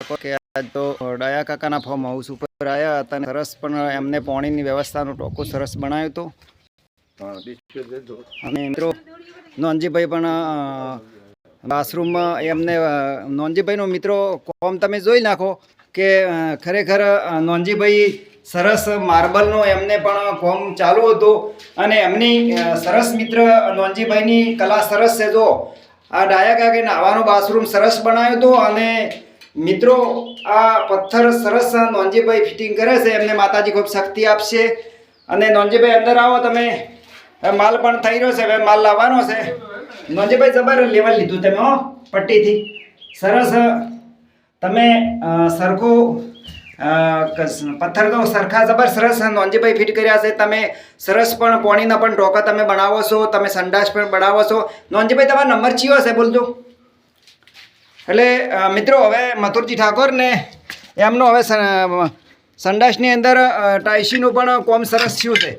કે આજ તો ડાયા કાકાના ફોર્મ હાઉસ ઉપર આવ્યા હતા અને સરસ પણ એમને પાણીની વ્યવસ્થાનું ટોકું સરસ બનાવ્યો હતો. અને મિત્રો, નોનજીભાઈ પણ બાથરૂમમાં એમને નોનજીભાઈનો મિત્રો કોમ તમે જોઈ નાખો કે ખરેખર નોનજીભાઈ સરસ માર્બલનો એમને પણ કોમ ચાલુ હતું અને એમની સરસ મિત્ર નોનજીભાઈની કલા સરસ છે જો. આ ડાયા કાકે નાવાનો બાથરૂમ સરસ બનાવ્યો હતો અને મિત્રો, આ પથ્થર સરસ નોનજીભાઈ ફિટિંગ કરે છે. એમને માતાજી ખૂબ શક્તિ આપશે. અને નોનજીભાઈ અંદર આવો તમે. માલ પણ થઈ રહ્યો છે. હવે માલ લાવવાનો છે. નોનજીભાઈ જબર લેવલ લીધું તમે હો, પટ્ટીથી. સરસ. તમે સરખું પથ્થર તો સરખા જબર સરસ નોંજીભાઈ ફિટ કર્યા છે. તમે સરસ પણ પોણીના પણ ટોકા તમે બનાવો છો. તમે સંડાસ પણ બનાવો છો. નોંજીભાઈ તમારો નંબર ચિયો છે? બોલજો. એટલે મિત્રો, હવે મથુરજી ઠાકોર ને એમનો હવે સંડાસની અંદર ટાઈસીનું પણ કોમ સરસ થયું છે.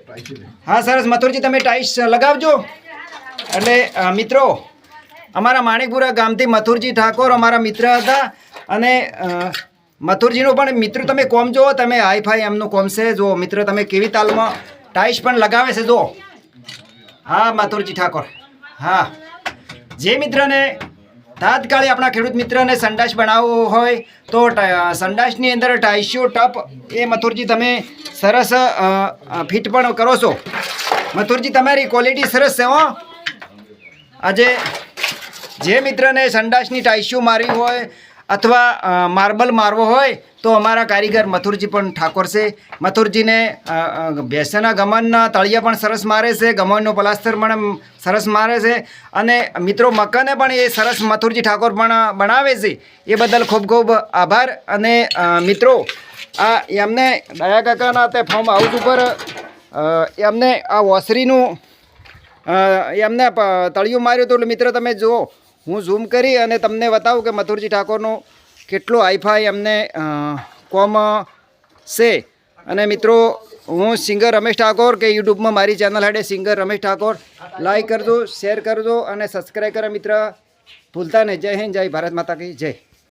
હા, સરસ. મથુરજી, તમે ટાઈસ લગાવજો. એટલે મિત્રો, અમારા માણિકપુરા ગામથી મથુરજી ઠાકોર અમારા મિત્ર હતા અને મથુરજીનું પણ મિત્ર તમે કોમ જુઓ, તમે હાઈફાઈ એમનું કોમ છે. જુઓ, મિત્ર, તમે કેવી તાલમાં ટાઈસ પણ લગાવે છે, જુઓ. હા, મથુરજી ઠાકોર. હા. જે મિત્રને તાત્કાલિક આપણા ખેડૂત મિત્રને સંડાસ બનાવવો હોય તો સંડાસની અંદર ઢાઈસો ટપ એ મથુરજી તમે સરસ ફિટ પણ કરો છો. મથુરજી, તમારી ક્વોલિટી સરસ છે હો. આજે જે મિત્રને સંડાસની ટાઈસ્યુ મારી હોય અથવા માર્બલ મારવો હોય, તો અમારા કારીગર મથુરજી પણ ઠાકોર છે. મથુરજીને ભેંસના ગમનના તળિયા પણ સરસ મારે છે. ગમનનું પ્લાસ્ટર પણ સરસ મારે છે. અને મિત્રો, મકાને પણ એ સરસ મથુરજી ઠાકોર પણ બનાવે છે. એ બદલ ખૂબ ખૂબ આભાર. અને મિત્રો, આ એમને દયા કાકાના તે ફોર્મ હાઉસ ઉપર એમને આ વોસરીનું એમને તળિયું માર્યું હતું. એટલે મિત્ર, તમે જુઓ હું ઝૂમ કરી અને તમને બતાવું કે મથુરજી ઠાકોરનું કેટલું આઈફાઈ એમને કોમ છે. અને મિત્રો, હું સિંગર રમેશ ઠાકોર કે યુટ્યુબમાં મારી ચેનલ હેડે સિંગર રમેશ ઠાકોર. લાઈક કરજો શેર કરજો અને સબસ્ક્રાઈબ કરો મિત્ર. ભૂલતા નહીં. જય હિન્દ, જય ભારત માતા કી જય.